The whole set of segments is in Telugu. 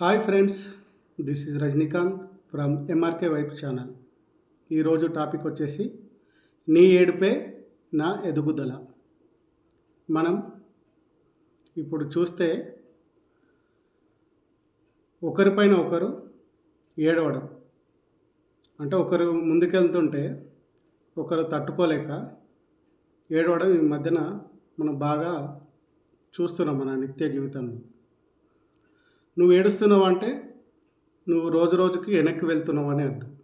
Hi friends this is Rajinikanth from MRK wife channel. ఈరోజు టాపిక్ వచ్చేసి నీ ఏడుపే నా ఎదుగుదల. మనం ఇప్పుడు చూస్తే ఒకరిపైన ఒకరు ఏడవడం. అంటే ఒకరు ముందుకెళ్తుంటే ఒకరు తట్టుకోలేక ఏడవడం ఈ మధ్యన మనం బాగా చూస్తున్నాం మన నిత్య జీవితంలో. నువ్వు ఏడుస్తున్నావు అంటే నువ్వు రోజు రోజుకి వెనక్కి వెళ్తున్నావు అని అర్థం.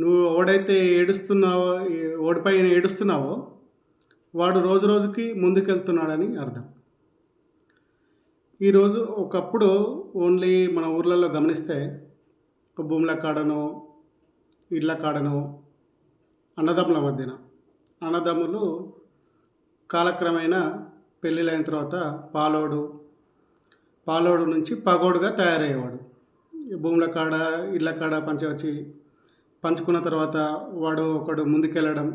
నువ్వు ఎవడైతే ఏడుస్తున్నావో ఓడిపై ఏడుస్తున్నావో వాడు రోజు రోజుకి ముందుకెళ్తున్నాడని అర్థం. ఈరోజు ఒకప్పుడు ఓన్లీ మన ఊర్లలో గమనిస్తే భూముల కాడనో ఇళ్ళ కాడనో అన్నదమ్ముల మధ్యన. అన్నదమ్ములు కాలక్రమేణా పెళ్ళిళ్ళైన తర్వాత పాలోడు పాలోడు నుంచి పగోడుగా తయారయ్యేవాడు. భూముల కాడ ఇళ్ళ కాడ పంచవచ్చి పంచుకున్న తర్వాత వాడు ఒకడు ముందుకెళ్ళడం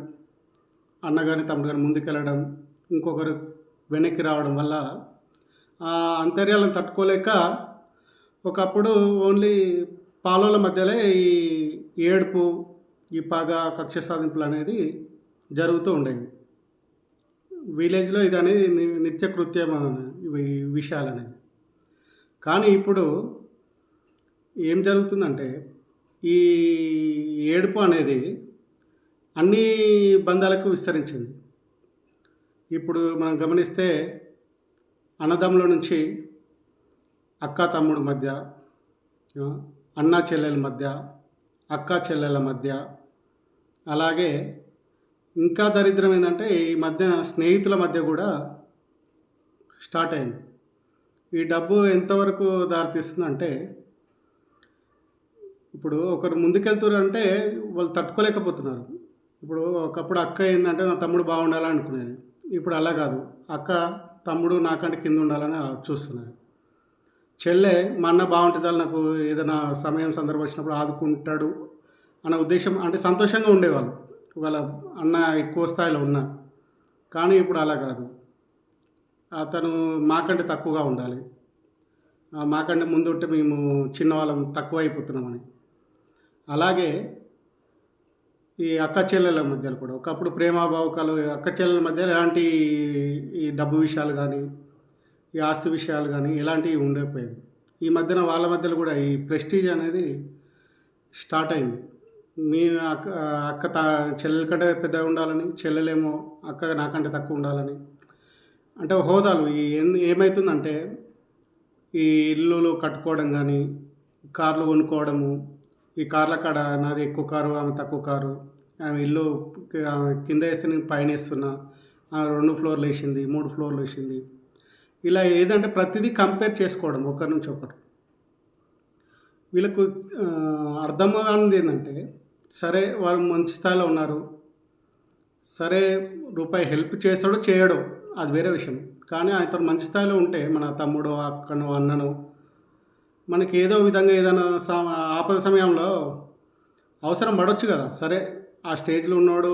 అన్న కానీ తమ్ముడు కానీ ముందుకెళ్ళడం ఇంకొకరు వెనక్కి రావడం వల్ల ఆ అంతర్యాలను తట్టుకోలేక ఒకప్పుడు ఓన్లీ పాలోల మధ్యలో ఈ ఏడుపు ఈ పగ కక్ష సాధింపులు అనేది జరుగుతూ ఉండేవి. విలేజ్లో ఇది అనేది నిత్యకృత్యం నిత్య ఇవి ఈ విషయాలు అనేది కానీ ఇప్పుడు ఏం జరుగుతుందంటే ఈ ఏడుపు అనేది అన్ని బంధాలకు విస్తరించింది. ఇప్పుడు మనం గమనిస్తే అన్నదమ్ముల నుంచి అక్క తమ్ముడు మధ్య అన్న చెల్లెల మధ్య అక్క చెల్లెల మధ్య అలాగే ఇంకా దరిద్రం ఏంటంటే ఈ మధ్య స్నేహితుల మధ్య కూడా స్టార్ట్ అయింది. ఈ డబ్బు ఎంతవరకు దారితీస్తుందంటే ఇప్పుడు ఒకరు ముందుకెళ్తున్నారు అంటే వాళ్ళు తట్టుకోలేకపోతున్నారు. ఇప్పుడు ఒకప్పుడు అక్క ఏంటంటే నా తమ్ముడు బాగుండాలని అనుకునేది. ఇప్పుడు అలా కాదు. అక్క తమ్ముడు నాకంటే కింద ఉండాలని చూస్తున్నారు. చెల్లె మా అన్న బాగుంటే చాలు నాకు ఏదైనా సమయం సందర్భం వచ్చినప్పుడు ఆదుకుంటాడు అన్న ఉద్దేశం అంటే సంతోషంగా ఉండేవాళ్ళు. వాళ్ళ అన్న ఎక్కువ స్థాయిలో ఉన్నా. కానీ ఇప్పుడు అలా కాదు. అతను మాకంటే తక్కువగా ఉండాలి. మాకంటే ముందు ఉంటే మేము చిన్నవాళ్ళం తక్కువ అయిపోతున్నామని అలాగే ఈ అక్క చెల్లెల మధ్యలో కూడా ఒకప్పుడు ప్రేమాభావకాలు అక్క చెల్లెల మధ్య ఎలాంటి ఈ డబ్బు విషయాలు కానీ ఈ ఆస్తి విషయాలు కానీ ఇలాంటివి ఉండకపోయేది. ఈ మధ్యన వాళ్ళ మధ్యలో కూడా ఈ ప్రెస్టీజ్ అనేది స్టార్ట్ అయింది. మీ అక్క అక్క తా చెల్లెల కంటే పెద్దగా ఉండాలని చెల్లెలేమో అక్క నాకంటే తక్కువ ఉండాలని. అంటే హోదాలు ఈ ఏం- ఏమవుతుందంటే ఈ ఇల్లులు కట్టుకోవడం కానీ కార్లు కొనుక్కోవడము ఈ కార్ల కాడ నాది ఎక్కువ కారు ఆమె తక్కువ కారు ఆమె ఇల్లు కింద వేసి నేను పైన వేస్తున్నా ఆమె రెండు ఫ్లోర్లు వేసింది మూడు ఫ్లోర్లు వేసింది. ఇలా ఏదంటే ప్రతిదీ కంపేర్ చేసుకోవడం ఒకరి నుంచి ఒకరు. వీళ్ళకు అర్థం కానిది ఏంటంటే సరే వాళ్ళు మంచి స్థాయిలో ఉన్నారు సరే రూపాయి హెల్ప్ చేస్తాడో చేయడో అది వేరే విషయం. కానీ అతను మంచి స్థాయిలో ఉంటే మన తమ్ముడు అక్కను అన్నను మనకి ఏదో విధంగా ఏదైనా ఆపద సమయంలో అవసరం పడవచ్చు కదా. సరే ఆ స్టేజ్లో ఉన్నవాడు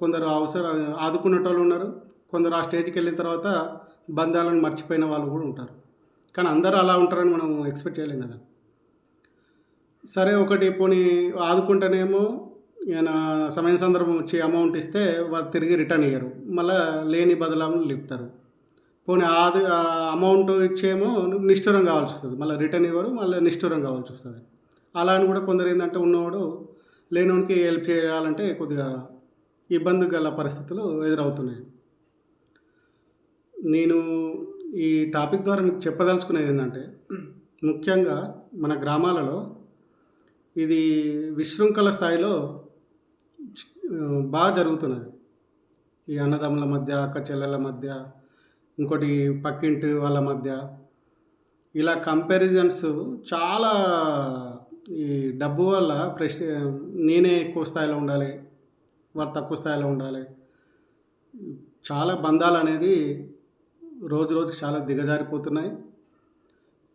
కొందరు అవసరం ఆదుకునేటోళ్ళు ఉన్నారు. కొందరు ఆ స్టేజ్కి వెళ్ళిన తర్వాత బంధాలను మర్చిపోయిన వాళ్ళు కూడా ఉంటారు. కానీ అందరూ అలా ఉంటారని మనం ఎక్స్పెక్ట్ చేయలేం కదా. సరే ఒకటి పోనీ ఆదుకుంటేనేమో ఈయన సమయం సందర్భం వచ్చి అమౌంట్ ఇస్తే వాళ్ళు తిరిగి రిటర్న్ అయ్యారు మళ్ళీ లేని బదలాలను లిపుతారు. పోనీ ఆది ఆ అమౌంట్ ఇచ్చేమో నిష్ఠూరం కావాల్సి వస్తుంది. మళ్ళీ రిటర్న్ ఇవ్వరు మళ్ళీ నిష్ఠూరం కావాల్సి వస్తుంది. అలా అని కూడా కొందరు ఏంటంటే ఉన్నవాడు లేనివానికి హెల్ప్ చేయాలంటే కొద్దిగా ఇబ్బంది గల పరిస్థితులు ఎదురవుతున్నాయి. నేను ఈ టాపిక్ ద్వారా మీకు చెప్పదలుచుకునేది ఏంటంటే ముఖ్యంగా మన గ్రామాలలో ఇది విశృంఖల స్థాయిలో బాగా జరుగుతున్నది. ఈ అన్నదమ్ముల మధ్య అక్క చెల్లెల మధ్య ఇంకోటి పక్కింటి వాళ్ళ మధ్య. ఇలా కంపారిజన్స్ చాలా ఈ డబ్బు వల్ల ప్రెస్టి నేనే ఎక్కువ స్థాయిలో ఉండాలి వాడు తక్కువ స్థాయిలో ఉండాలి. చాలా బంధాలు అనేది రోజు రోజు చాలా దిగజారిపోతున్నాయి.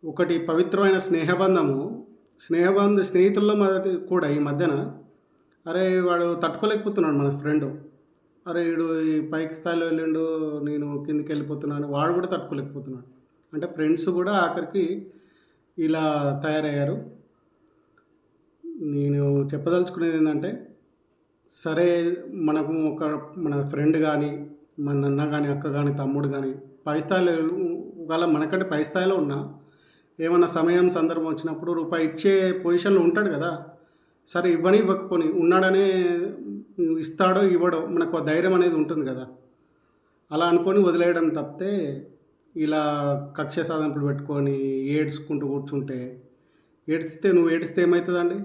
ఒకటి పవిత్రమైన స్నేహబంధము. స్నేహబంధ స్నేహితుల్లో మధ్య కూడా ఈ మధ్యన అరే వాడు తట్టుకోలేకపోతున్నాడు మన ఫ్రెండ్ అరే వీడు ఈ పైకి స్థాయిలో వెళ్ళిండు నేను కిందికి వెళ్ళిపోతున్నాను వాడు కూడా తట్టుకోలేకపోతున్నాడు. అంటే ఫ్రెండ్స్ కూడా ఆఖరికి ఇలా తయారయ్యారు. నేను చెప్పదలుచుకునేది ఏంటంటే సరే మనకు ఒక మన ఫ్రెండ్ కానీ మన అన్న కానీ అక్క కానీ తమ్ముడు కానీ పై స్థాయిలో ఒకవేళ మనకంటే పై స్థాయిలో ఉన్నా ఏమన్నా సమయం సందర్భం వచ్చినప్పుడు రూపాయి ఇచ్చే పొజిషన్లో ఉంటాడు కదా సరే ఇవ్వని ఇవ్వకపోని ఉన్నాడనే ఇస్తాడో ఇవ్వడో మనకు ఆ ధైర్యం అనేది ఉంటుంది కదా. అలా అనుకొని వదిలేయడం తప్పితే ఇలా కక్ష సాధనలు పెట్టుకొని ఏడ్చుకుంటూ కూర్చుంటే ఏడిస్తే నువ్వు ఏడిస్తే ఏమవుతుందండి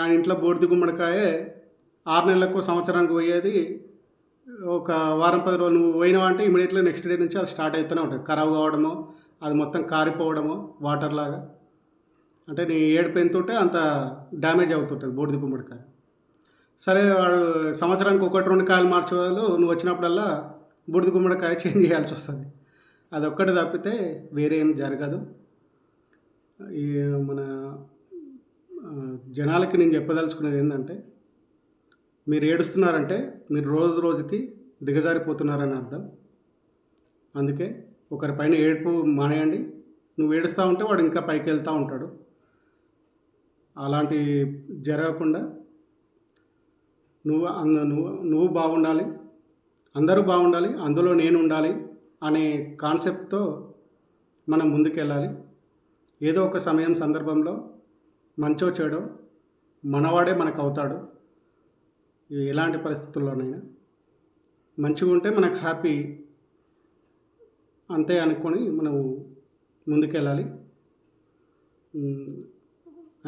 ఆ ఇంట్లో బోర్డు గుమ్మడికాయ ఆరు నెలలకు సంవత్సరానికి పోయేది ఒక వారం పది రోజులు నువ్వు పోయినావు అంటే ఇమీడియట్లీ నెక్స్ట్ డే నుంచి అది స్టార్ట్ అవుతూనే ఉంటుంది. ఖరాబ్ కావడమో అది మొత్తం కారిపోవడమో వాటర్ లాగా. అంటే నీ ఏడుపు ఎంత ఉంటే అంత డ్యామేజ్ అవుతుంటుంది బోర్డు గుమ్మడికాయ. సరే వాడు సంవత్సరానికి ఒకటి రెండు కాయలు మార్చే బదులు నువ్వు వచ్చినప్పుడల్లా బూడిద గుమ్మడికాయ చేంజ్ చేయాల్సి వస్తుంది. అది ఒక్కటి తప్పితే వేరే ఏం జరగదు. ఈ మన జనాలకి నేను చెప్పదలుచుకునేది ఏంటంటే మీరు ఏడుస్తున్నారంటే మీరు రోజు రోజుకి దిగజారిపోతున్నారని అర్థం. అందుకే ఒకరి పైన ఏడుపు మానేయండి. నువ్వు ఏడుస్తూ ఉంటే వాడు ఇంకా పైకి వెళ్తూ ఉంటాడు. అలాంటి జరగకుండా నువ్వు అంద- నువ్వు నువ్వు బాగుండాలి అందరూ బాగుండాలి అందులో నేను ఉండాలి అనే కాన్సెప్ట్తో మనం ముందుకెళ్ళాలి. ఏదో ఒక సమయం సందర్భంలో మంచో చెడో మనవాడే మనకు అవుతాడు ఎలాంటి పరిస్థితుల్లోనైనా. మంచిగా ఉంటే మనకు హ్యాపీ అంతే అనుకొని మనం ముందుకెళ్ళాలి.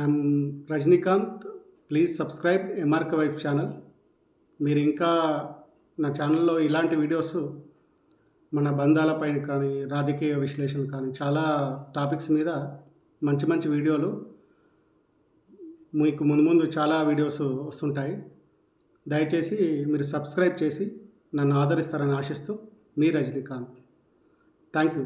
I'm Rajinikanth. Please subscribe MRK wife channel. మీరు ఇంకా నా ఛానల్లో ఇలాంటి వీడియోస్ మన బంధాలపైన కానీ రాజకీయ విశ్లేషణ కానీ చాలా టాపిక్స్ మీద మంచి మంచి వీడియోలు మీకు ముందు ముందు చాలా వీడియోస్ వస్తుంటాయి. దయచేసి మీరు సబ్స్క్రైబ్ చేసి నన్ను ఆదరిస్తారని ఆశిస్తూ మీ రజనీకాంత్. Thank you.